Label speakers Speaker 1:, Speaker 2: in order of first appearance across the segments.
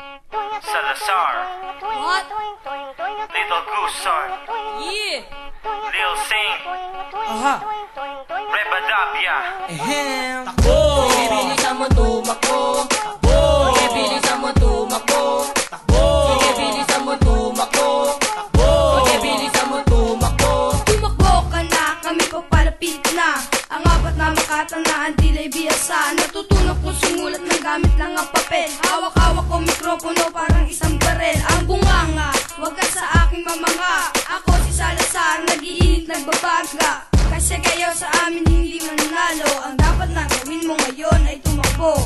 Speaker 1: Salazar,
Speaker 2: What?
Speaker 1: Little Goose Son,
Speaker 2: Yeah!
Speaker 1: Lil Sing,
Speaker 3: Aha.
Speaker 1: Rebadabia,
Speaker 3: Ehem.
Speaker 4: Sige, bilisan mo tumakbo. Sige, bilisan mo tumakbo. Sige, bilisan mo tumakbo. Sige, bilisan mo tumakbo.
Speaker 2: Tumakbo ka na, kami papalapit na. Ang apat na makatanaan, dilay biyasa Natutunan ko sumulat ng gamit lang ang papel. Hawak-hawak ko mikropono parang isang barel. Ang bunganga, wag ka sa aking mamanga. Ako si Salazar, nagiinit nagbabaga. Kasi kayo sa amin hindi mananalo. Ang dapat na gawin mo ngayon ay tumakbo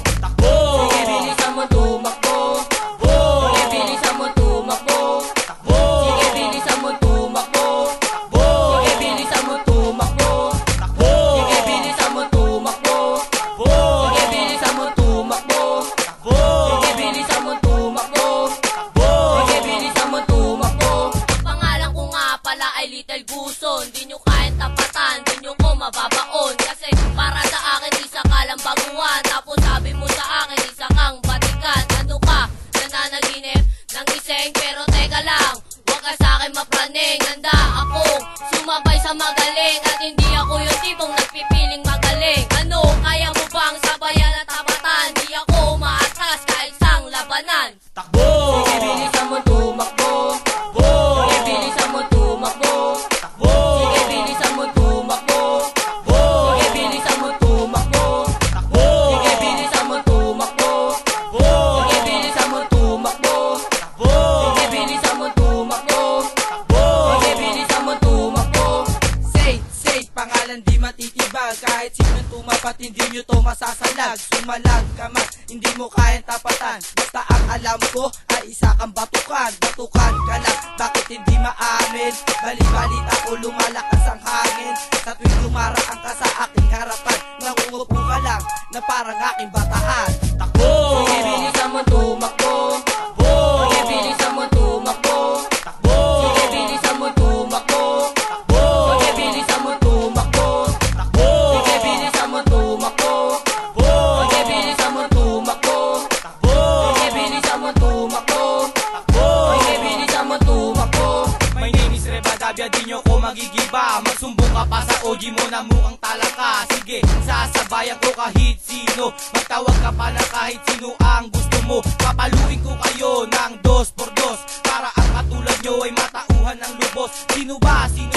Speaker 4: sumabay sa magaling. At hindi ako yung tipong nagpipiling magaling
Speaker 3: tumapat, hindi nyo to masasalag. Sumalag ka man, hindi mo kayang tapatan. Basta ang alam ko ay isa kang batukan. Batukan ka lang, bakit hindi maamin? Bali-balit ako lumalakas ang hangin. Sa tuwing dumaraan ka sa aking harapan Nangungupo ka lang na parang aking bataan magigiba Magsumbong ka pa sa OG mo na mukhang talaka. Sige, sasabayan ko kahit sino. Magtawag ka pa na kahit sino ang gusto mo. Papaluin ko kayo ng dos por dos. Para ang katulad nyo ay matauhan ng lubos. Sino ba, sino